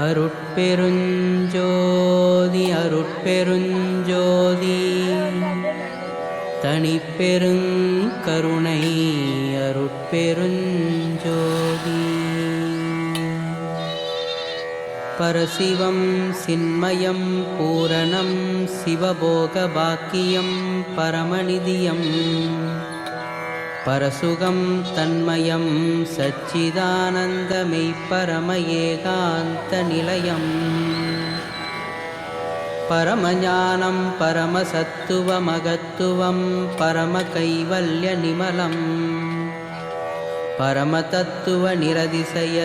அருட்பெருஞ்சோதி அருட்பெருஞ்சோதி. தனிப்பெருங்கருணை அருட்பெருஞ்சோதி. பரசிவம் சின்மயம் பூரணம் சிவபோகபாக்கியம் பரமநிதியம். பரசுகம் தன்மயம் சச்சிதானந்தமை பரம ஏகாந்த நிலையம். பரமஞானம் பரமசத்துவமகத்துவம் பரமகைவல்ய நிமலம் பரமதத்துவ நிரதிசய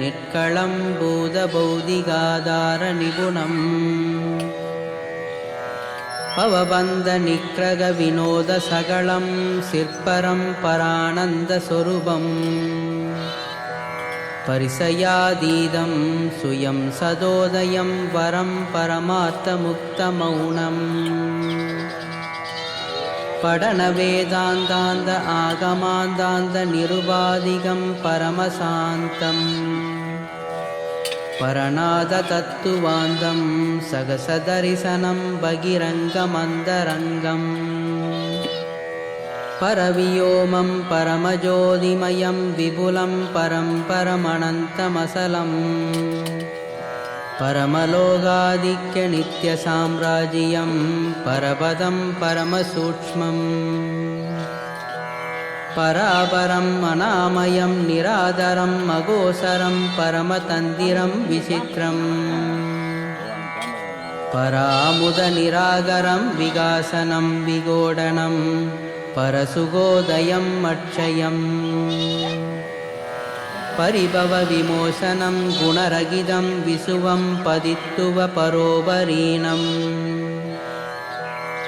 நிற்களம் பூதபௌதிகாதார நிபுணம். பவபந்த நிக்ரக வினோத சகலம் சிற்பரம் பரானந்த சொரூபம் பரிசயாதீதம் சுயம் சதோதயம் வரம் பரமார்த்த முக்த மௌனம் படனவேதாந்தாந்த ஆகமாந்தாந்த நிருபாதிகம் பரமசாந்தம். परनादतत्त्वान्दं सगसदर्शनं बहिरङ्गमन्तरङ्गम्। परवियोमं परमज्योतिमयं विपुलं परं परमनन्तमसलम्। परमलोगादिक्यनित्यसाम्राज्यं परपदं परमसूक्ष्मम् பராபரம் அனாமயம் நிராதரம் மகோசரம் பரமதந்திரம் விசித்திரம். பராமுத நிராகரம் விகாசனம் விகோடனம் பரசுகோதயம் அட்சயம். பரிபவ விமோசனம் குணரகிதம் விசுவம் பதித்துவ பரோபரீணம்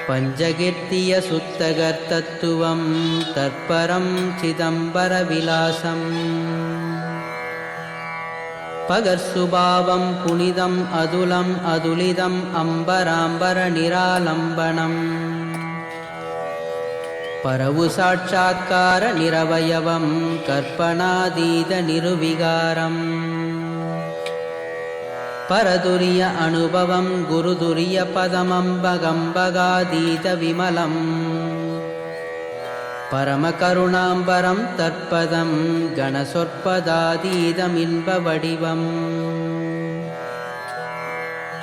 पञ्चकीर्तियसुत्तगर्तत्त्वं तत्परं चिदम्बरविलासम् पगर्सुभावं पुनिदम् अदुलम् பரதுரிய அனுபவம் குருதுரிய பதமம்பகம்பகாதீத விமலம் பரமகருணாம்பரம் தற்பதம் கணசொற்பதாதீதமின்ப வடிவம்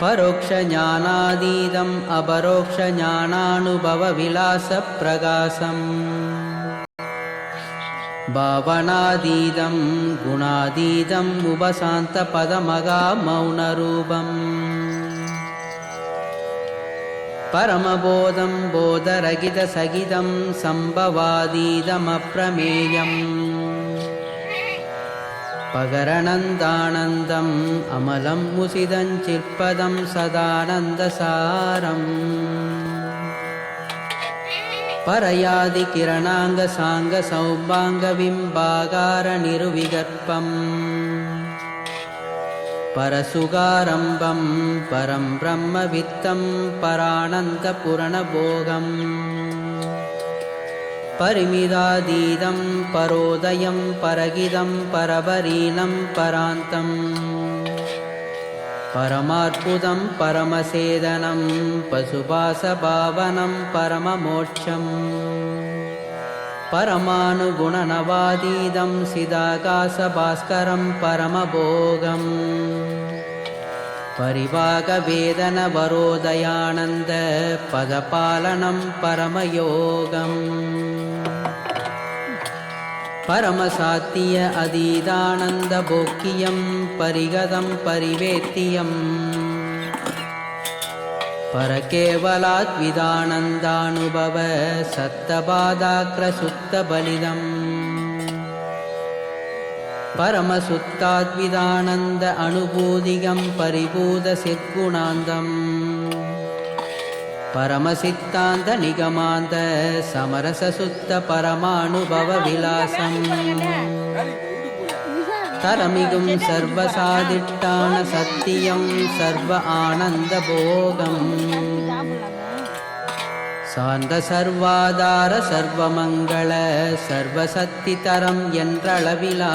பரோக்ஷானாதீதம் அபரோக்ஷானானுபவ விலாச பிரகாசம் भावनादीदं गुणादीदम् उपशान्तपदमगामौनरूपम् परमबोधं बोधरगितसगितं सम्भवादीदमप्रमेयम् पगरनन्दानन्दम् अमलं मुसिदं चित्पदं सदानन्दसारम् परयादिकिरणाङ्गसाङ्गसौभाङ्गविम्बागारनिरुविगर्पम् परसुगारम्भं परं ब्रह्मवित्तं परानन्दपुरणभोगम् परिमिदादीदं परोदयं परगिदं परवरीणं परान्तम् परमार्पुदं परमसेदनं पशुपासभावनं परममोक्षम् परमानुगुणनवादीदं सिदाकाशभास्करं परमभोगम् பரமசாத்திய அதீதானந்த போக்கியம் பரிகதம் பரிவேத்தியம். பரகேவலாத்விதானந்தானுபவ சத்தபாதாக்கிரசுத்தபலிதம் பரமசுத்தாத்விதானந்த அனுபூதிகம் பரிபூத சிற்குணாந்தம். பரமசித்தாந்த நிகமாந்த சமரச சுத்த பரமானுபவ விலாசம். தரமிகும் சர்வசாதிட்டான சத்தியம் சர்வ ஆனந்த போகம். சார்ந்த சர்வாதார சர்வமங்கள சர்வசக்தி தரம் என்றளவிலா